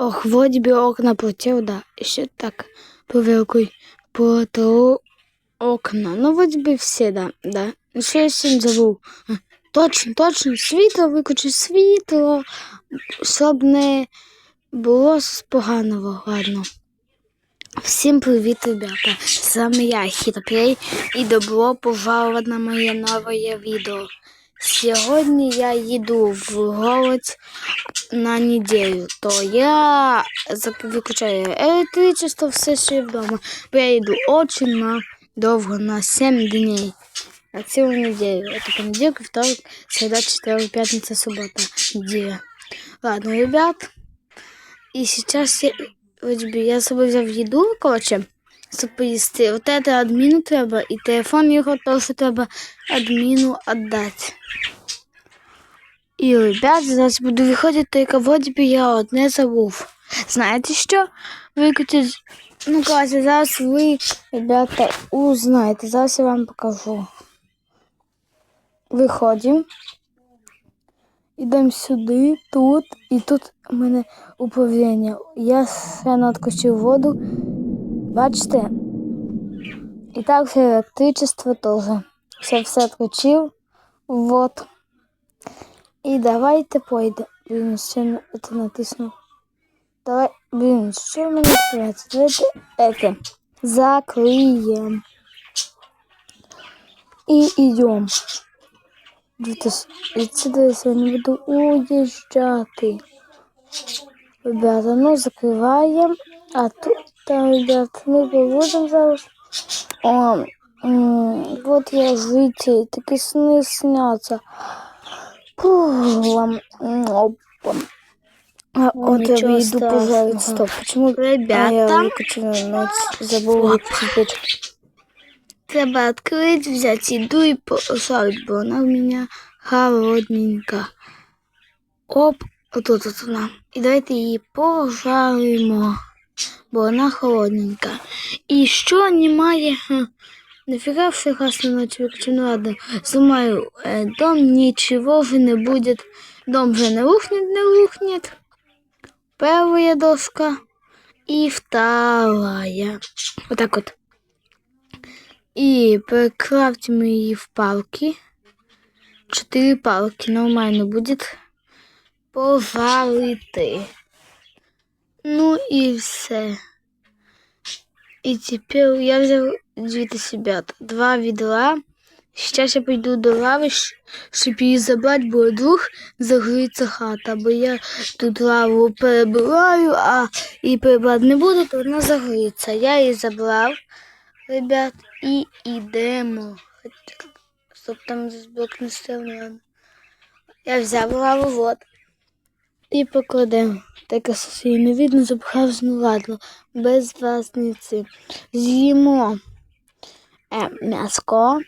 Ох, вроде бы окна протер, да. Еще так поверкой протру окна. Ну, вроде бы все, да, да. Що я сім забув? А, Точно, точно, світло виключи світло, щоб не було поганого, ладно. Всім привіт, ребята! З вами я, Хітоплей, і добро пожаловать на моє нове відео. Сьогодні я їду в город на неділю, то я виключаю електричество, все ще вдома, бо я їду дуже на довго, на 7 днів. На цілу неділю. Это понедельник, вторник, среда, четверг, пятница, суббота, неделя. Ладно, ребят. И сейчас я, я з взяв їду, коротше, поїсти. Вот это адміну треба, і телефон його теж треба адміну віддати. І, ребят, зараз буду виходити, вроде би я одне забув. Знаєте що? Викрутить, ну, коротше, зараз ви, ребята, узнаєте. Зараз я вам покажу. Виходимо. Йдемо сюди, тут, і тут у мене управління. Я ще надкочив воду. Бачите? І так все електричество теж. Все все відключив. Вот. І давайте пойдемо. Блін, ще не- це натисну. Давай, блін, що в мене відкривається? Давайте это. Закриємо. І йдемо. Відсюди я сьогодні буду уїжджати. Ребята, ну закриваємо. А тут, там, ребята, ми поводимо зараз. О, м, вот я житель, такі сни сняться. Фух, вам, м, опа. А, от я нічого выйду, пожалуйста. страшного. Стоп, почему Ребята. А я выключила ночь, забыл выключить Треба открыть, взять еду и пожарить, бо она у меня холодненькая. Оп, отут от вона. І давайте її пожаримо, Бо вона холодненька. І що немає? Ха, Нафіга все гасно ночі виключу? Ну ладно, зламаю е, дом, ничего же не будет. Дом же не рухнет, не рухнет. Первая доска и вторая. Вот так вот. І перекрафтимо її в палки. Чотири палки нормально буде повалити. Ну і все. І тепер я взяв дивіться, ребята, два відра. Зараз я пойду до лави, щоб її забрати, бо вдруг загориться хата, бо я тут лаву перебираю, а її перебирати не буду, то вона загориться. Я її забрав, ребят, і йдемо. Щоб там блок не стояв. Я взяв лаву, вот. І покладемо. Так що її не видно, запхав, ну ладно, без власниці. З'їмо е, м'яско.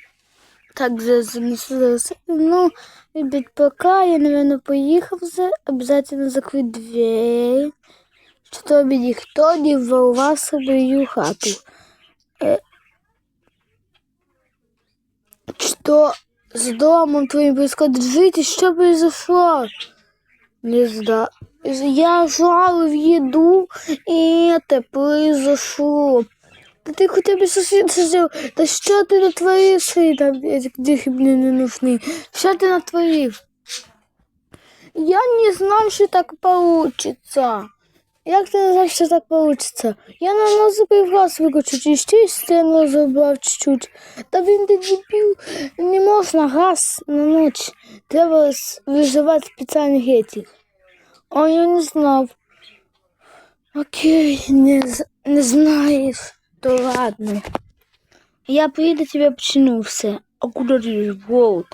Так же занесли. Ну, ребят, пока я, наверное, поїхав вже, обязательно закрыть дверь, щоб ніхто не ворвав свою хату. Е, Что с домом твоим происходит? Жить, что произошло? Не знаю. Я жала в еду, и это произошло. Да ты хотя бы сосед сделал. Да что ты натворил, свои там эти дихи мне не нужны? Что ты натворил? Я не знал, что так получится. Ти знав, що так получится? Я на і ще й стену забрав чуть-чуть. Та він ти дебіл, не можна газ на ніч. Треба виживати спеціальних етих. А я не знав. Окей, не, не знаєш, то ладно. Я приїду тебе почину все. А куди ти йдеш? Волк?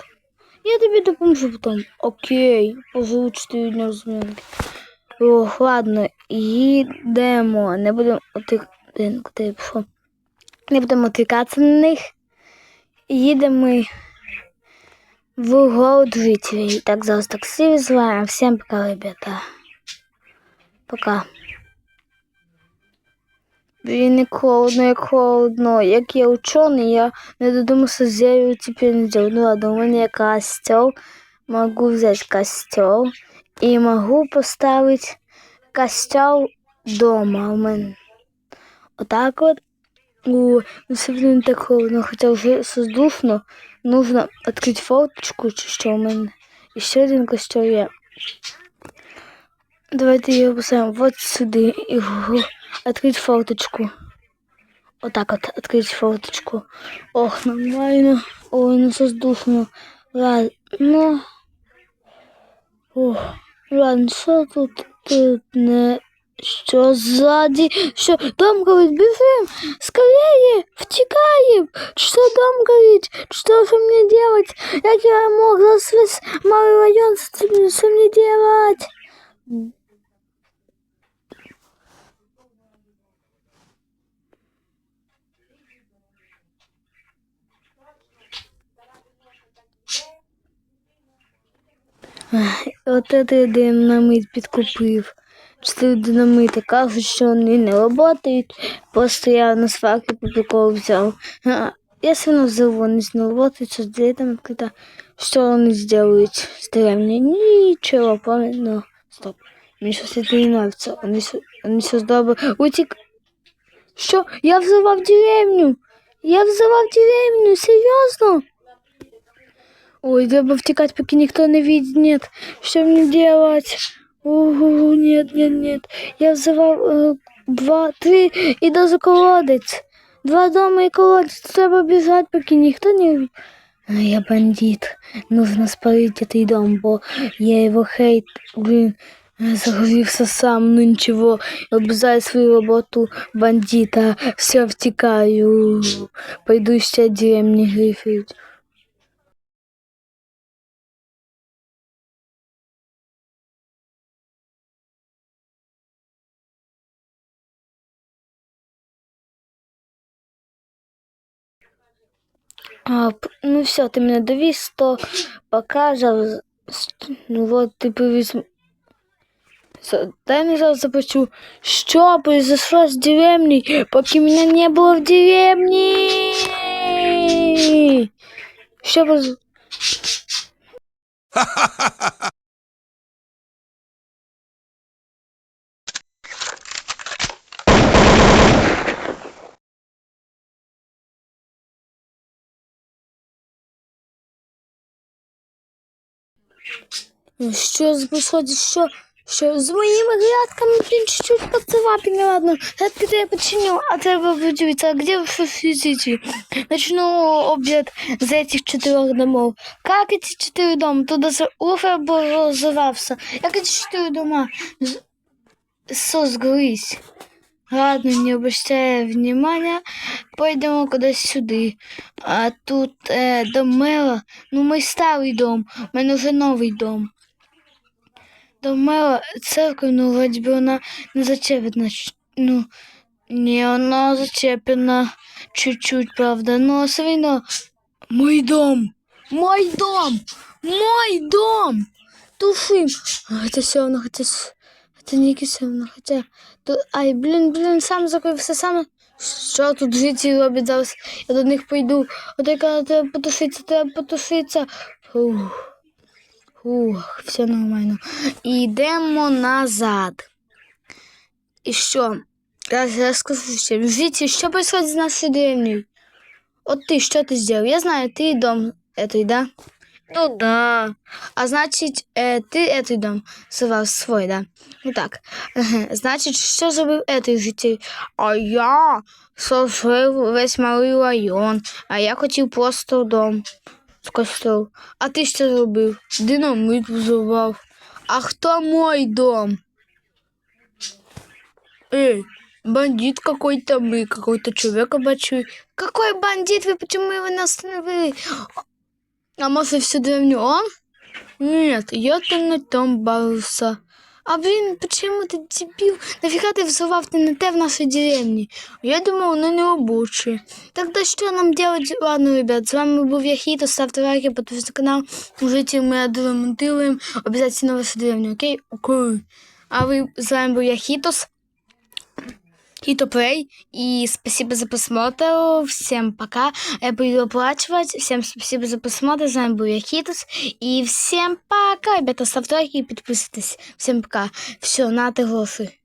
Я тобі допоможу потім. Окей, озвучити не розумію. Ох, ладно, їдемо. Не будемо отик... Блін, куди я пішов? Не будемо тикатися на них. Їдемо ми в город жителей. Так, зараз таксі визиваємо. Всім пока, ребята. Пока. Блін, як холодно, як холодно. Як я учений, я не додумався зелью теперь не делать. Ну ладно, у меня костел. Могу взять костел И могу поставить костял дома у мене. Отак от. У, ну, сегодня так холодно, хотя уже создушно. Нужно открыть форточку, чи що у мене. І ще один костюм є. Давайте його поставимо вот сюди і вгору. Открыть форточку. Отак от, открыть форточку. Ох, нормально. Ой, ну создушно. Ладно. Ох, Що тут, тут не... Що ззаді? Що дом горить? Бежим! Скорее! Втекаем! Что дом горит? Что же мне делать? Я мог за весь малый район? Что мне делать? От це динамит підкупив. Чотири динамити кажуть, що вони не працюють, просто я на сварки по приколу взяв. Если оно взорву, не работает, что дверь там открыта, что он сделает с деревней? Ничего, правильно. Стоп. Мне сейчас это не нравится. Он сейчас добро... Утек. Что? Я взорвал деревню! Я взорвал деревню! Серьезно? Ой, треба втекать, пока никто не видит. Нет. Что мне делать? Ого, нет, нет, нет. Я взорвал э, два, три и даже колодец. Два дома и колодец. Треба бежать, пока никто не. А я бандит. Нужно спалить этот дом, бо я его хейт. Блин, загорелся сам, ну ничего. Обязаю свою работу бандита. Все, втекаю. Пойду еще деревни грифить. А, ну все, ты меня довез, то покажешь. Ну вот, привез... С- Дай мне зараз заплачу. Что произошло с деревней, пока меня не было в деревне? Что произошло? Що происходит? Що? Що з моїми грядками, блін, чуть-чуть поцарапины, ладно. Грядки я починю, а треба подивитися, а где вы физите? Начну объект за этих четырех домов. Как эти четыре дома? Туда Уфа образовался. Как эти четыре дома з- созглись? Ладно, не обращая внимания, пойдемо кудись сюди. А тут е, дом мера. Ну, мій старий дом, у мене вже новий дом. Дом мера, церковь, ну, вроде бы вона не зачеплена. Ну, не, вона зачеплена чуть-чуть, правда, но все равно. Мой дом! Мой дом! Мой дом! Тушим! Хотя все равно, хотя... все равно, хотя... То... Ай, блін, блін, сам закрився, сам... Що тут життя робить зараз? Я до них пойду. Ото яка треба потушитися, треба потушитися. Фух. Фух, все нормально. І назад. І що? Я розкажу ще. Життя, що происходит з нашою деревнею? От ти, що ти зробив? Я знаю, ти дом этой, да? Ну да. А значить, е, ти этой дом сував свой, да? Ну так. Значить, що зробив этой житель? А я сожив весь малий район, а я хотів просто дом з костел. А ти що зробив? Динамит взорвав. А хто мой дом? Эй, бандит какой-то мы, какой-то человек обочуй. Какой бандит? Вы почему его остановили? А может всю деревню он? Нет, я там на том боролся. А блин, почему ты дебил? Нафига ты взорвал ты на те в нашей деревне? Я думал, оно не рабочее. Тогда что нам делать? Ладно, ребят, с вами был Яхита. Ставьте лайки, подписывайтесь на канал. Житель мы отремонтируем. Обязательно вашу деревню, окей? Окей. А вы, с вами был Яхитос. Хито Плей. И спасибо за просмотр. Всем пока. Я буду оплачивать. Всем спасибо за просмотр. С вами был я Хитус. И всем пока. Ребята, ставьте лайки и подписывайтесь. Всем пока. Все, на ты голосуй.